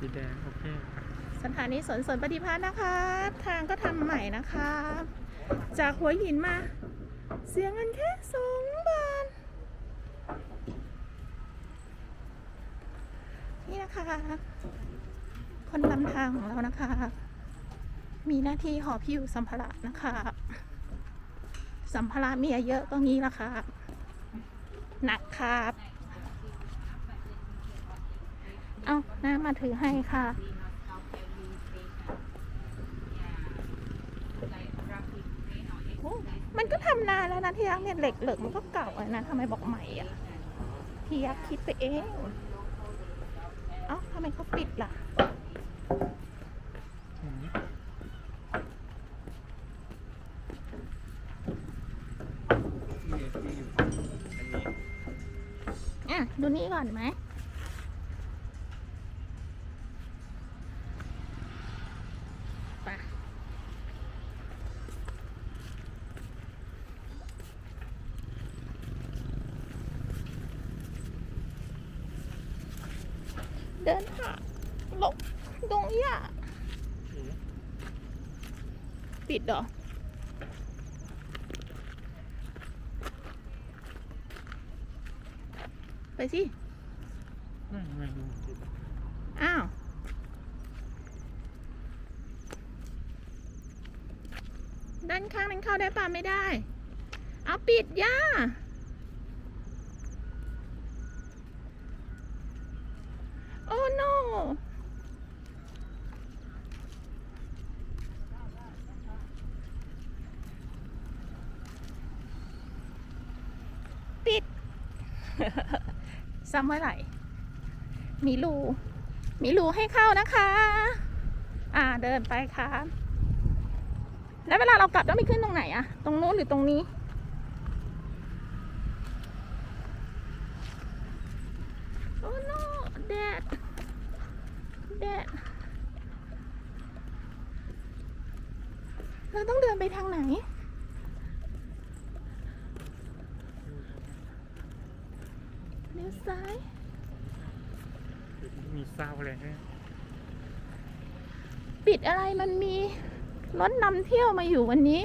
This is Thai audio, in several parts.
สีแดง โอเคสถานีสวนสวนปฏิภาณนะคะ ทางก็ทำใหม่นะคะ จากหัวหินมา เสียเงินแค่สองบาท นี่นะคะ คนนำทางของเรานะคะ มีหน้าที่หอบพิวสัมภาระนะคะ สัมภาระเมียเยอะก็งี้ละค่ะหนักครับ เอาน้ามาถือให้ค่ะโอ้มันก็ทำนานแล้วนะที่ยักษ์เนี่ยเหล็กเหล็กมันก็เก่าแล้วนะทำไมบอกใหม่อะที่ยักษ์คิดไปเองเอ้าทำไมเขาปิดล่ะอะดูนี่ก่อนไหม เดินหาหลบตรงหญ้าอืมปิดเหรอไปสิไม่ไม่ดูสิอ้าว ด้านข้างนั้นเข้าได้ป่ะไม่ได้ เอาปิดย่า โอ้ no ปิด ซ้ำเมื่อไหร่ มีรู มีรูให้เข้านะคะ อ่าเดินไปค่ะ แล้วเวลาเรากลับต้องไปขึ้นตรงไหนอะตรงนู้นหรือตรงนี้ โอ้ no แดด แดด เราต้องเดินไปทางไหน เลี้ยวซ้าย มีซาวอะไรเนี่ยปิดอะไรมันมีรถนำเที่ยวมาอยู่วันนี้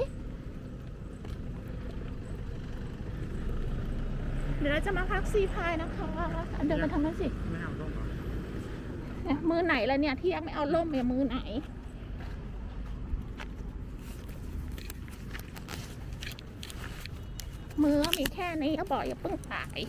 เดี๋ยวเราจะมาพักซีพายนะคะอันเดินมาทางนั้นสิ ไม่เอาร่มเหรอเนี่ยมือไหนแล้วเนี่ยที่ยังไม่เอาล่มเนี่ยมือไหน มือมีแค่นี้ก็บอกอย่าเพิ่งขาย